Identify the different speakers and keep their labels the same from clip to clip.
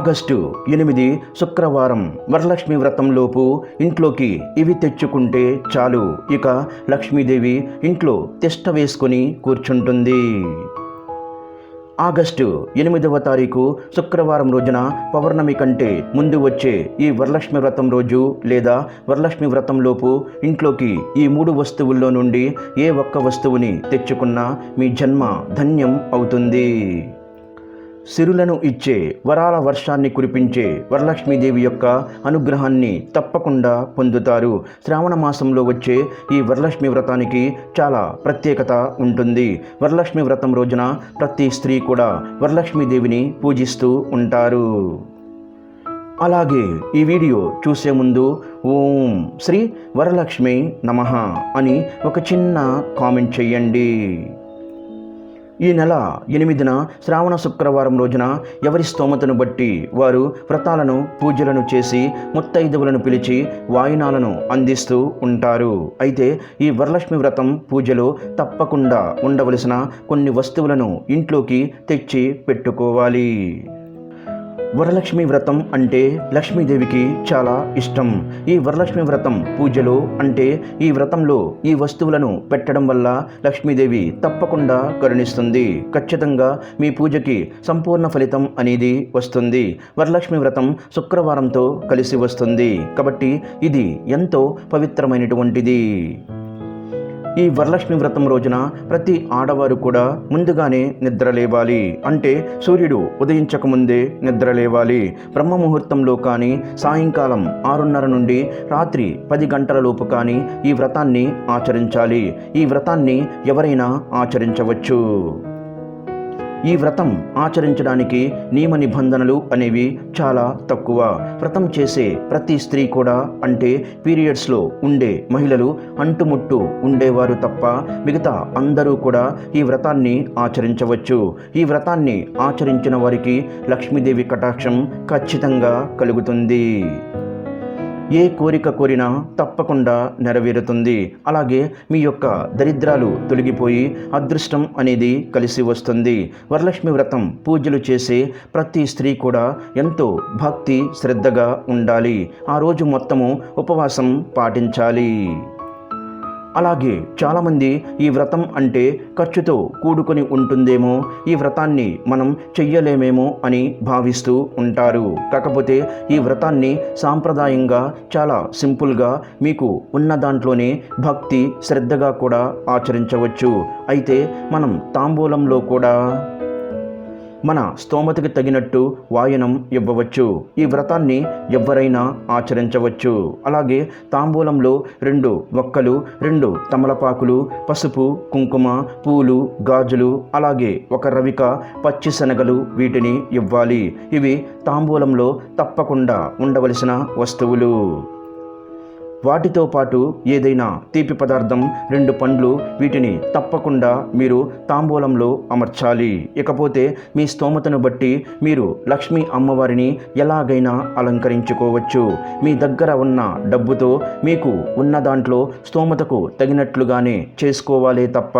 Speaker 1: August ఎనిమిది శుక్రవారం వరలక్ష్మి వ్రతంలోపు ఇంట్లోకి ఇవి తెచ్చుకుంటే చాలు. ఇక లక్ష్మీదేవి ఇంట్లో తిష్ట వేసుకొని కూర్చుంటుంది. ఆగస్టు ఎనిమిదవ తారీఖు శుక్రవారం రోజున పౌర్ణమి కంటే ముందు వచ్చే ఈ వరలక్ష్మి వ్రతం రోజు లేదా వరలక్ష్మి వ్రతంలోపు ఇంట్లోకి ఈ మూడు వస్తువుల్లో నుండి ఏ ఒక్క వస్తువుని తెచ్చుకున్నా మీ జన్మ ధన్యం అవుతుంది. సిరులను ఇచ్చే వరాల వర్షాన్ని కురిపించే వరలక్ష్మీదేవి యొక్క అనుగ్రహాన్ని తప్పకుండా పొందుతారు. శ్రావణ మాసంలో వచ్చే ఈ వరలక్ష్మి వ్రతానికి చాలా ప్రత్యేకత ఉంటుంది. వరలక్ష్మి వ్రతం రోజున ప్రతి స్త్రీ కూడా వరలక్ష్మీదేవిని పూజిస్తూ ఉంటారు. అలాగే ఈ వీడియో చూసే ముందు ఓం శ్రీ వరలక్ష్మి నమః అని ఒక చిన్న కామెంట్ చెయ్యండి. ఈ నెల ఎనిమిదిన శ్రావణ శుక్రవారం రోజున ఎవరి స్తోమతను బట్టి వారు వ్రతాలను పూజలను చేసి ముత్తైదువులను పిలిచి వాయినాలను అందిస్తూ ఉంటారు. అయితే ఈ వరలక్ష్మి వ్రతం పూజలో తప్పకుండా ఉండవలసిన కొన్ని వస్తువులను ఇంట్లోకి తెచ్చి పెట్టుకోవాలి. వరలక్ష్మి వ్రతం అంటే లక్ష్మీదేవికి చాలా ఇష్టం. ఈ వరలక్ష్మి వ్రతం పూజలో అంటే ఈ వ్రతంలో ఈ వస్తువులను పెట్టడం వల్ల లక్ష్మీదేవి తప్పకుండా కరుణిస్తుంది. ఖచ్చితంగా మీ పూజకి సంపూర్ణ ఫలితం అనేది వస్తుంది. వరలక్ష్మి వ్రతం శుక్రవారంతో కలిసి వస్తుంది. కాబట్టి ఇది ఎంతో పవిత్రమైనటువంటిది. ఈ వరలక్ష్మి వ్రతం రోజున ప్రతి ఆడవారు కూడా ముందుగానే నిద్ర లేవాలి. అంటే సూర్యుడు ఉదయించకముందే నిద్ర లేవాలి. బ్రహ్మ ముహూర్తంలో కానీ సాయంకాలం ఆరున్నర నుండి రాత్రి పది గంటల లోపు కానీ ఈ వ్రతాన్ని ఆచరించాలి. ఈ వ్రతాన్ని ఎవరైనా ఆచరించవచ్చు. ఈ వ్రతం ఆచరించడానికి నియమ నిబంధనలు అనేవి చాలా తక్కువ. వ్రతం చేసే ప్రతి స్త్రీ కూడా అంటే పీరియడ్స్లో ఉండే మహిళలు అంటుముట్టు ఉండేవారు తప్ప మిగతా అందరూ కూడా ఈ వ్రతాన్ని ఆచరించవచ్చు. ఈ వ్రతాన్ని ఆచరించిన వారికి లక్ష్మీదేవి కటాక్షం ఖచ్చితంగా కలుగుతుంది. ఏ కోరిక కోరినా తప్పకుండా నెరవేరుతుంది. అలాగే మీ యొక్క దరిద్రాలు తొలగిపోయి అదృష్టం అనేది కలిసి వస్తుంది. వరలక్ష్మి వ్రతం పూజలు చేసే ప్రతి స్త్రీ కూడా ఎంతో భక్తి శ్రద్ధగా ఉండాలి. ఆ రోజు మొత్తము ఉపవాసం పాటించాలి. అలాగే చాలామంది ఈ వ్రతం అంటే ఖర్చుతో కూడుకొని ఉంటుందేమో ఈ వ్రతాన్ని మనం చెయ్యలేమేమో అని భావిస్తూ ఉంటారు. కాకపోతే ఈ వ్రతాన్ని సాంప్రదాయంగా చాలా సింపుల్గా మీకు ఉన్న దాంట్లోనే భక్తి శ్రద్ధగా కూడా ఆచరించవచ్చు. అయితే మనం తాంబూలంలో కూడా మన స్తోమతకి తగినట్టు వాయనం ఇవ్వవచ్చు. ఈ వ్రతాన్ని ఎవరైనా ఆచరించవచ్చు. అలాగే తాంబూలంలో రెండు ఒక్కలు రెండు తమలపాకులు పసుపు కుంకుమ పూలు గాజులు అలాగే ఒక రవిక పచ్చి శనగలు వీటిని ఇవ్వాలి. ఇవి తాంబూలంలో తప్పకుండా ఉండవలసిన వస్తువులు. వాటితో పాటు ఏదైనా తీపి పదార్థం రెండు పండ్లు వీటిని తప్పకుండా మీరు తాంబూలంలో అమర్చాలి. ఇకపోతే మీ స్తోమతను బట్టి మీరు లక్ష్మీ అమ్మవారిని ఎలాగైనా అలంకరించుకోవచ్చు. మీ దగ్గర ఉన్న డబ్బుతో మీకు ఉన్న దాంట్లో స్తోమతకు తగినట్లుగానే చేసుకోవాలి తప్ప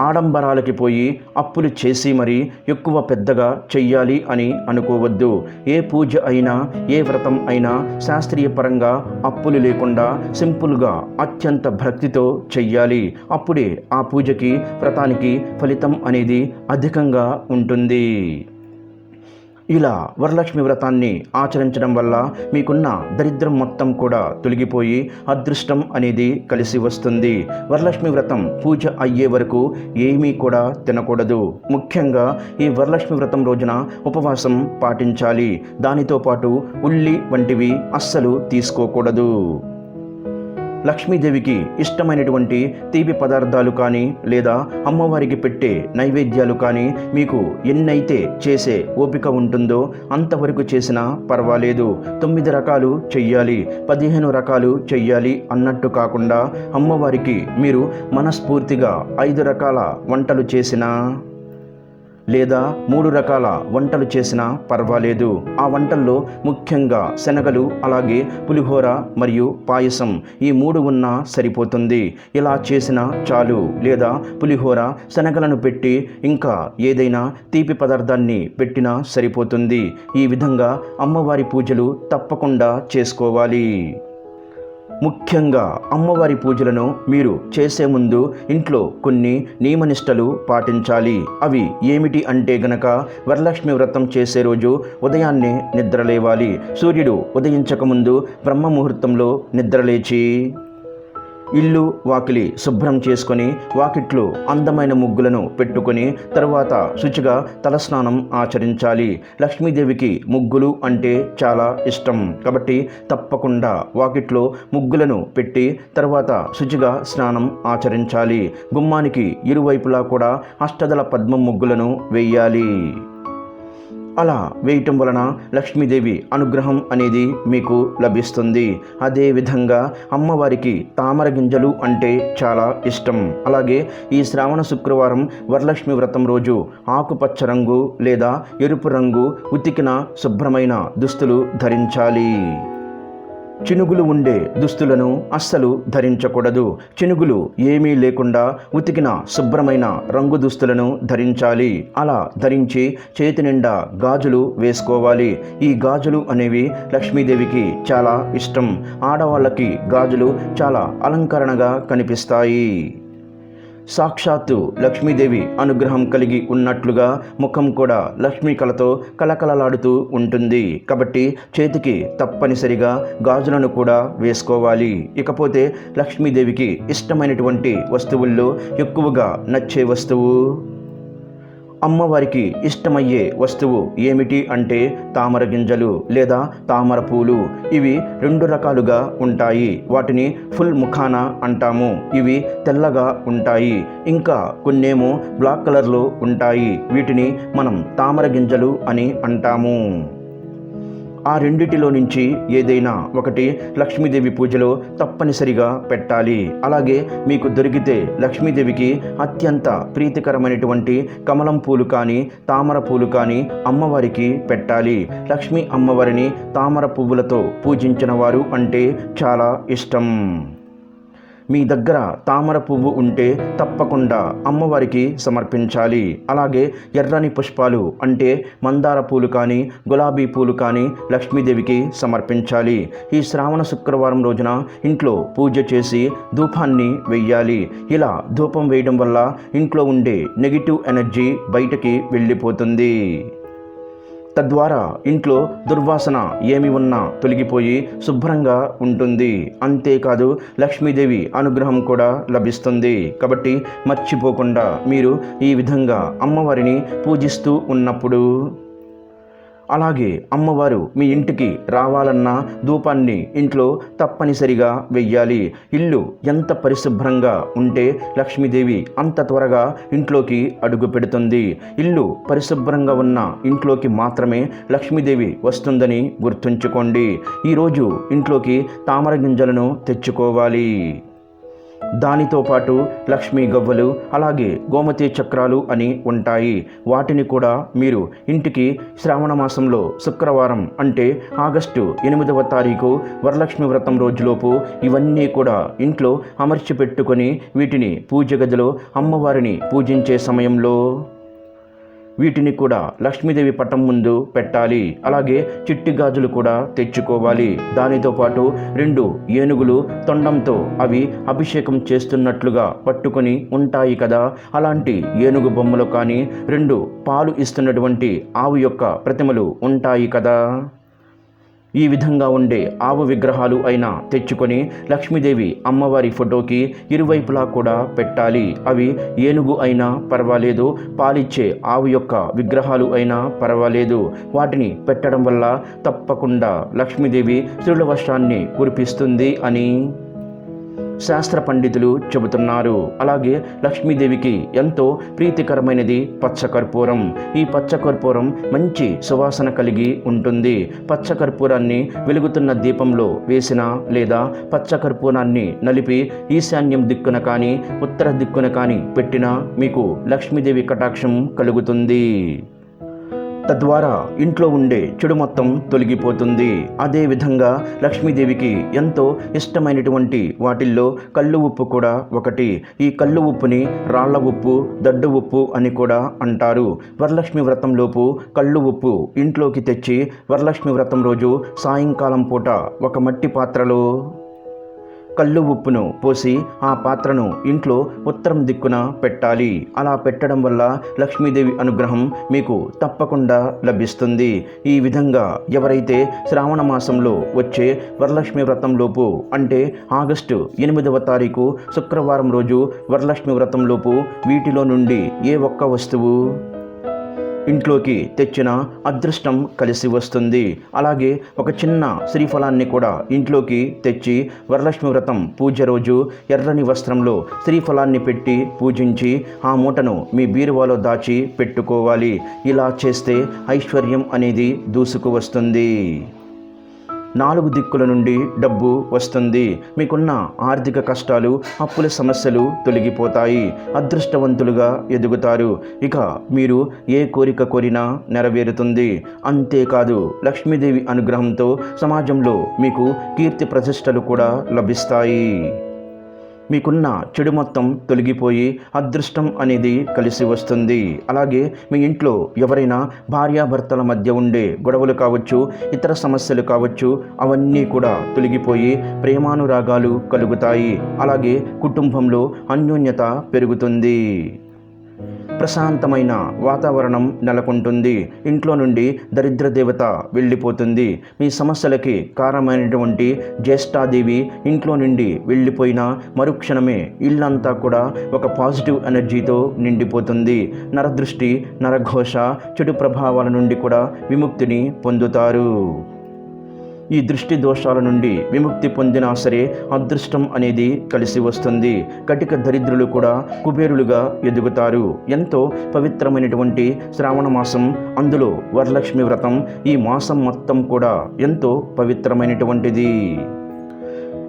Speaker 1: ఆడంబరాలకి పోయి అప్పులు చేసి మరీ ఎక్కువ పెద్దగా చెయ్యాలి అని అనుకోవద్దు. ఏ పూజ అయినా ఏ వ్రతం అయినా శాస్త్రీయ పరంగా అప్పులు లేకుండా సింపుల్గా అత్యంత భక్తితో చెయ్యాలి. అప్పుడే ఆ పూజకి వ్రతానికి ఫలితం అనేది అధికంగా ఉంటుంది. ఇలా వరలక్ష్మి వ్రతాన్ని ఆచరించడం వల్ల మీకున్న దరిద్రం మొత్తం కూడా తొలగిపోయి అదృష్టం అనేది కలిసి వస్తుంది. వరలక్ష్మి వ్రతం పూజ అయ్యే వరకు ఏమీ కూడా తినకూడదు. ముఖ్యంగా ఈ వరలక్ష్మి వ్రతం రోజున ఉపవాసం పాటించాలి. దానితో పాటు ఉల్లి వంటివి అస్సలు తీసుకోకూడదు. లక్ష్మీదేవికి ఇష్టమైనటువంటి తీపి పదార్థాలు కానీ లేదా అమ్మవారికి పెట్టే నైవేద్యాలు కానీ మీకు ఎన్నైతే చేసే ఓపిక ఉంటుందో అంతవరకు చేసినా పర్వాలేదు. తొమ్మిది రకాలు చెయ్యాలి పదిహేను రకాలు చెయ్యాలి అన్నట్టు కాకుండా అమ్మవారికి మీరు మనస్ఫూర్తిగా ఐదు రకాల వంటలు చేసినా లేదా మూడు రకాల వంటలు చేసినా పర్వాలేదు. ఆ వంటల్లో ముఖ్యంగా శనగలు అలాగే పులిహోర మరియు పాయసం ఈ మూడు ఉన్నా సరిపోతుంది. ఇలా చేసిన చాలు. లేదా పులిహోర శనగలను పెట్టి ఇంకా ఏదైనా తీపి పదార్థాన్ని పెట్టినా సరిపోతుంది. ఈ విధంగా అమ్మవారి పూజలు తప్పకుండా చేసుకోవాలి. ముఖ్యంగా అమ్మవారి పూజలను మీరు చేసే ముందు ఇంట్లో కొన్ని నియమనిష్టలు పాటించాలి. అవి ఏమిటి అంటే గనక వరలక్ష్మి వ్రతం చేసే రోజు ఉదయాన్నే నిద్రలేవాలి. సూర్యుడు ఉదయించకముందు బ్రహ్మ ముహూర్తంలో నిద్రలేచి ఇల్లు వాకిలి శుభ్రం చేసుకొని వాకిట్లో అందమైన ముగ్గులను పెట్టుకొని తరువాత శుచిగా తలస్నానం ఆచరించాలి. లక్ష్మీదేవికి ముగ్గులు అంటే చాలా ఇష్టం. కాబట్టి తప్పకుండా వాకిట్లో ముగ్గులను పెట్టి తర్వాత శుచిగా స్నానం ఆచరించాలి. గుమ్మానికి ఇరువైపులా కూడా అష్టదల పద్మ ముగ్గులను వేయాలి. అలా వేయటం వలన లక్ష్మీదేవి అనుగ్రహం అనేది మీకు లభిస్తుంది. అదేవిధంగా అమ్మవారికి తామర గింజలు అంటే చాలా ఇష్టం. అలాగే ఈ శ్రావణ శుక్రవారం వరలక్ష్మి వ్రతం రోజు ఆకుపచ్చ రంగు లేదా ఎరుపు రంగు ఉతికిన శుభ్రమైన దుస్తులు ధరించాలి. చినుగులు ఉండే దుస్తులను అస్సలు ధరించకూడదు. చినుగులు ఏమీ లేకుండా ఉతికిన శుభ్రమైన రంగు దుస్తులను ధరించాలి. అలా ధరించి చేతి నిండా గాజులు వేసుకోవాలి. ఈ గాజులు అనేవి లక్ష్మీదేవికి చాలా ఇష్టం. ఆడవాళ్ళకి గాజులు చాలా అలంకరణగా కనిపిస్తాయి. సాక్షాత్తు లక్ష్మీదేవి అనుగ్రహం కలిగి ఉన్నట్లుగా ముఖం కూడా లక్ష్మీ కళతో కలకలలాడుతూ ఉంటుంది. కాబట్టి చేతికి తప్పనిసరిగా గాజులను కూడా వేసుకోవాలి. ఇకపోతే లక్ష్మీదేవికి ఇష్టమైనటువంటి వస్తువుల్లో ఎక్కువగా నచ్చే వస్తువు అమ్మవారికి ఇష్టమయ్యే వస్తువు ఏమిటి అంటే తామర గింజలు లేదా తామర పూలు. ఇవి రెండు రకాలుగా ఉంటాయి. వాటిని ఫుల్ ముఖాన అంటాము. ఇవి తెల్లగా ఉంటాయి. ఇంకా కొన్నేమో బ్లాక్ కలర్లో ఉంటాయి. వీటిని మనం తామర గింజలు అని అంటాము. ఆ రెండిటిలో నుంచి ఏదైనా ఒకటి లక్ష్మీదేవి పూజలో తప్పనిసరిగా పెట్టాలి. అలాగే మీకు దొరికితే లక్ష్మీదేవికి అత్యంత ప్రీతికరమైనటువంటి కమలం పూలు కానీ తామర పూలు కానీ అమ్మవారికి పెట్టాలి. లక్ష్మీ అమ్మవారిని తామర పువ్వులతో పూజించిన వారు అంటే చాలా ఇష్టం. మీ దగ్గర తామర పువ్వు ఉంటే తప్పకుండా అమ్మవారికి సమర్పించాలి. అలాగే ఎర్రని పుష్పాలు అంటే మందార పూలు కానీ గులాబీ పూలు కానీ లక్ష్మీదేవికి సమర్పించాలి. ఈ శ్రావణ శుక్రవారం రోజున ఇంట్లో పూజ చేసి ధూపాన్ని వెయ్యాలి. ఇలా ధూపం వేయడం వల్ల ఇంట్లో ఉండే నెగిటివ్ ఎనర్జీ బయటకి వెళ్ళిపోతుంది. తద్వారా ఇంట్లో దుర్వాసన ఏమి ఉన్నా తొలగిపోయి శుభ్రంగా ఉంటుంది. అంతేకాదు లక్ష్మీదేవి అనుగ్రహం కూడా లభిస్తుంది. కాబట్టి మర్చిపోకుండా మీరు ఈ విధంగా అమ్మవారిని పూజిస్తూ ఉన్నప్పుడు అలాగే అమ్మవారు మీ ఇంటికి రావాలన్న ధూపాన్ని ఇంట్లో తప్పనిసరిగా వెయ్యాలి. ఇల్లు ఎంత పరిశుభ్రంగా ఉంటే లక్ష్మీదేవి అంత త్వరగా ఇంట్లోకి అడుగు పెడుతుంది. ఇల్లు పరిశుభ్రంగా ఉన్న ఇంట్లోకి మాత్రమే లక్ష్మీదేవి వస్తుందని గుర్తుంచుకోండి. ఈరోజు ఇంట్లోకి తామర గింజలను తెచ్చుకోవాలి. దానితో పాటు లక్ష్మీ గవ్వలు అలాగే గోమతి చక్రాలు అని ఉంటాయి. వాటిని కూడా మీరు ఇంటికి శ్రావణ మాసంలో శుక్రవారం అంటే ఆగస్టు ఎనిమిదవ తారీఖు వరలక్ష్మి వ్రతం రోజులోపు ఇవన్నీ కూడా ఇంట్లో అమర్చి పెట్టుకొని వీటిని పూజ గదిలో అమ్మవారిని పూజించే సమయంలో వీటిని కూడా లక్ష్మీదేవి పటం ముందు పెట్టాలి. అలాగే చిట్టి గాజులు కూడా తెచ్చుకోవాలి. దానితో పాటు రెండు ఏనుగులు తొండంతో అవి అభిషేకం చేస్తున్నట్లుగా పట్టుకొని ఉంటాయి కదా. అలాంటి ఏనుగు బొమ్మలు కానీ రెండు పాలు ఇస్తున్నటువంటి ఆవు యొక్క ప్రతిమలు ఉంటాయి కదా. ఈ విధంగా ఉండే ఆవు విగ్రహాలు అయినా తెచ్చుకొని లక్ష్మీదేవి అమ్మవారి ఫోటోకి ఇరువైపులా కూడా పెట్టాలి. అవి ఏనుగు అయినా పర్వాలేదు పాలిచ్చే ఆవు యొక్క విగ్రహాలు అయినా పర్వాలేదు. వాటిని పెట్టడం వల్ల తప్పకుండా లక్ష్మీదేవి శ్రీల వర్షాన్ని కురిపిస్తుంది అని శాస్త్ర పండితులు చెబుతున్నారు. అలాగే లక్ష్మీదేవికి ఎంతో ప్రీతికరమైనది పచ్చకర్పూరం. ఈ పచ్చకర్పూరం మంచి సువాసన కలిగి ఉంటుంది. పచ్చకర్పూరాన్ని వెలుగుతున్న దీపంలో వేసిన లేదా పచ్చకర్పూరాన్ని నలిపి ఈశాన్యం దిక్కున కానీ ఉత్తర దిక్కున కానీ పెట్టినా మీకు లక్ష్మీదేవి కటాక్షం కలుగుతుంది. తద్వారా ఇంట్లో ఉండే చెడు మొత్తం తొలగిపోతుంది. అదేవిధంగా లక్ష్మీదేవికి ఎంతో ఇష్టమైనటువంటి వాటిల్లో కళ్ళు ఉప్పు కూడా ఒకటి. ఈ కళ్ళు ఉప్పుని రాళ్ళ ఉప్పు దడ్డు ఉప్పు అని కూడా అంటారు. వరలక్ష్మి వ్రతంలోపు కళ్ళు ఉప్పు ఇంట్లోకి తెచ్చి వరలక్ష్మి వ్రతం రోజు సాయంకాలం పూట ఒక మట్టి పాత్రలో కళ్ళు ఉప్పును పోసి ఆ పాత్రను ఇంట్లో ఉత్తరం దిక్కున పెట్టాలి. అలా పెట్టడం వల్ల లక్ష్మీదేవి అనుగ్రహం మీకు తప్పకుండా లభిస్తుంది. ఈ విధంగా ఎవరైతే శ్రావణ మాసంలో వచ్చే వరలక్ష్మి వ్రతంలోపు అంటే ఆగస్టు ఎనిమిదవ తారీఖు శుక్రవారం రోజు వరలక్ష్మి వ్రతంలోపు వీటిలో నుండి ఏ ఒక్క వస్తువు ఇంట్లోకి తెచ్చిన అదృష్టం కలిసి వస్తుంది. అలాగే ఒక చిన్న శ్రీఫలాన్ని కూడా ఇంట్లోకి తెచ్చి వరలక్ష్మి వ్రతం పూజ రోజు ఎర్రని వస్త్రంలో శ్రీఫలాన్ని పెట్టి పూజించి ఆ మూటను మీ బీరువాలో దాచి పెట్టుకోవాలి. ఇలా చేస్తే ఐశ్వర్యం అనేది దూసుకు వస్తుంది నాలుగు దిక్కుల నుండి డబ్బు వస్తుంది. మీకున్న ఆర్థిక కష్టాలు అప్పుల సమస్యలు తొలగిపోతాయి. అదృష్టవంతులుగా ఎదుగుతారు. ఇక మీరు ఏ కోరిక కోరినా నెరవేరుతుంది. అంతేకాదు లక్ష్మీదేవి అనుగ్రహంతో సమాజంలో మీకు కీర్తి ప్రతిష్టలు కూడా లభిస్తాయి. మీకున్న చెడు మొత్తం తొలగిపోయి అదృష్టం అనేది కలిసి వస్తుంది. అలాగే మీ ఇంట్లో ఎవరైనా భార్యాభర్తల మధ్య ఉండే గొడవలు కావచ్చు ఇతర సమస్యలు కావచ్చు అవన్నీ కూడా తొలగిపోయి ప్రేమానురాగాలు కలుగుతాయి. అలాగే కుటుంబంలో అన్యోన్యత పెరుగుతుంది. ప్రశాంతమైన వాతావరణం నెలకొంటుంది. ఇంట్లో నుండి దరిద్ర దేవత వెళ్ళిపోతుంది. మీ సమస్యలకి కారణమైనటువంటి జ్యేష్ఠాదేవి ఇంట్లో నుండి వెళ్ళిపోయిన మరుక్షణమే ఇల్లంతా కూడా ఒక పాజిటివ్ ఎనర్జీతో నిండిపోతుంది. నరదృష్టి నరఘోష చెడు ప్రభావాల నుండి కూడా విముక్తిని పొందుతారు. ఈ దృష్టి దోషాల నుండి విముక్తి పొందినా సరే అదృష్టం అనేది కలిసి వస్తుంది. కటిక దరిద్రులు కూడా కుబేరులుగా ఎదుగుతారు. ఎంతో పవిత్రమైనటువంటి శ్రావణ మాసం అందులో వరలక్ష్మి వ్రతం ఈ మాసం మొత్తం కూడా ఎంతో పవిత్రమైనటువంటిది.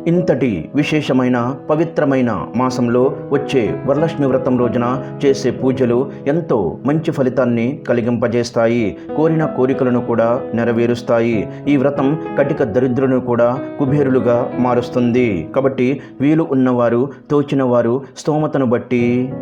Speaker 1: ఇంతటి విశేషమైన పవిత్రమైన మాసంలో వచ్చే వరలక్ష్మి వ్రతం రోజున చేసే పూజలు ఎంతో మంచి ఫలితాన్ని కలిగింపజేస్తాయి. కోరిన కోరికలను కూడా నెరవేరుస్తాయి. ఈ వ్రతం కటిక దరిద్రులను కూడా కుబేరులుగా మారుస్తుంది. కాబట్టి వీలు ఉన్నవారు తోచిన వారు స్తోమతను బట్టి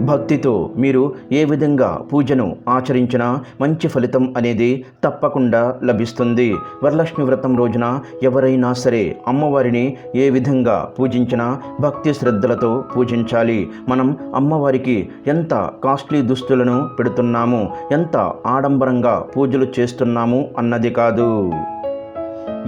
Speaker 1: భక్తితో మీరు ఏ విధంగా పూజను ఆచరించినా మంచి ఫలితం అనేది తప్పకుండా లభిస్తుంది. వరలక్ష్మి వ్రతం రోజున ఎవరైనా సరే అమ్మవారిని ఏ విధంగా పూజించినా భక్తి శ్రద్ధలతో పూజించాలి. మనం అమ్మవారికి ఎంత కాస్ట్లీ దుస్తులను పెడుతున్నాము ఎంత ఆడంబరంగా పూజలు చేస్తున్నాము అన్నది కాదు.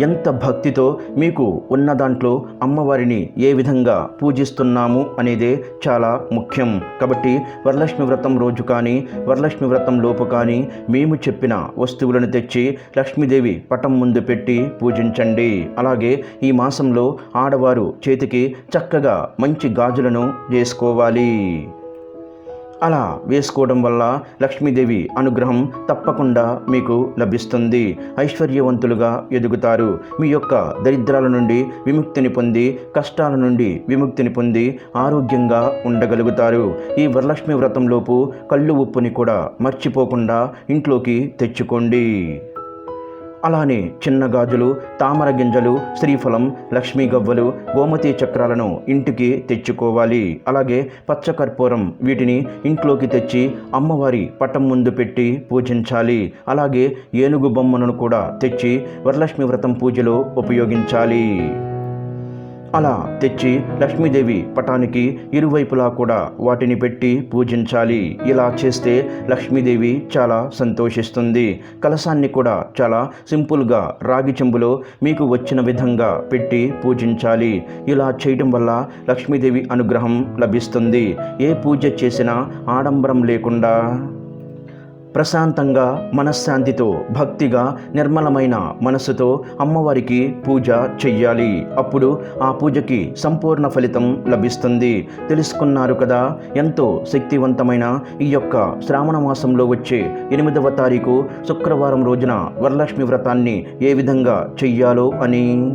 Speaker 1: ఎంత భక్తితో మీకు ఉన్న దాంట్లో అమ్మవారిని ఏ విధంగా పూజిస్తున్నాము అనేదే చాలా ముఖ్యం. కాబట్టి వరలక్ష్మి వ్రతం రోజు కానీ వరలక్ష్మి వ్రతం లోపు కానీ మేము చెప్పిన వస్తువులను తెచ్చి లక్ష్మీదేవి పటం ముందు పెట్టి పూజించండి. అలాగే ఈ మాసంలో ఆడవారు చేతికి చక్కగా మంచి గాజులను చేసుకోవాలి అలా వేసుకోవడం వల్ల లక్ష్మీదేవి అనుగ్రహం తప్పకుండా మీకు లభిస్తుంది. ఐశ్వర్యవంతులుగా ఎదుగుతారు. మీ యొక్క దరిద్రాల నుండి విముక్తిని పొంది కష్టాల నుండి విముక్తిని పొంది ఆరోగ్యంగా ఉండగలుగుతారు. ఈ వరలక్ష్మి వ్రతంలోపు కళ్ళు ఉప్పుని కూడా మర్చిపోకుండా ఇంట్లోకి తెచ్చుకోండి. అలానే చిన్న గాజులు తామర గింజలు శ్రీఫలం లక్ష్మీ గవ్వలు గోమతి చక్రాలను ఇంటికి తెచ్చుకోవాలి. అలాగే పచ్చకర్పూరం వీటిని ఇంట్లోకి తెచ్చి అమ్మవారి పటం ముందు పెట్టి పూజించాలి. అలాగే ఏనుగు బొమ్మను కూడా తెచ్చి వరలక్ష్మి వ్రతం పూజలో ఉపయోగించాలి. అలా తెచ్చి లక్ష్మీదేవి పటానికి ఇరువైపులా కూడా వాటిని పెట్టి పూజించాలి. ఇలా చేస్తే లక్ష్మీదేవి చాలా సంతోషిస్తుంది. కలశాన్ని కూడా చాలా సింపుల్గా రాగి చెంబులో మీకు వచ్చిన విధంగా పెట్టి పూజించాలి. ఇలా చేయడం వల్ల లక్ష్మీదేవి అనుగ్రహం లభిస్తుంది. ఏ పూజ చేసినా ఆడంబరం లేకుండా ప్రశాంతంగా మనశ్శాంతితో భక్తిగా నిర్మలమైన మనస్సుతో అమ్మవారికి పూజ చెయ్యాలి. అప్పుడు ఆ పూజకి సంపూర్ణ ఫలితం లభిస్తుంది. తెలుసుకున్నారు కదా ఎంతో శక్తివంతమైన ఈ యొక్క శ్రావణ మాసంలో వచ్చే ఎనిమిదవ తారీఖు శుక్రవారం రోజున వరలక్ష్మి వ్రతాన్ని ఏ విధంగా చెయ్యాలో అని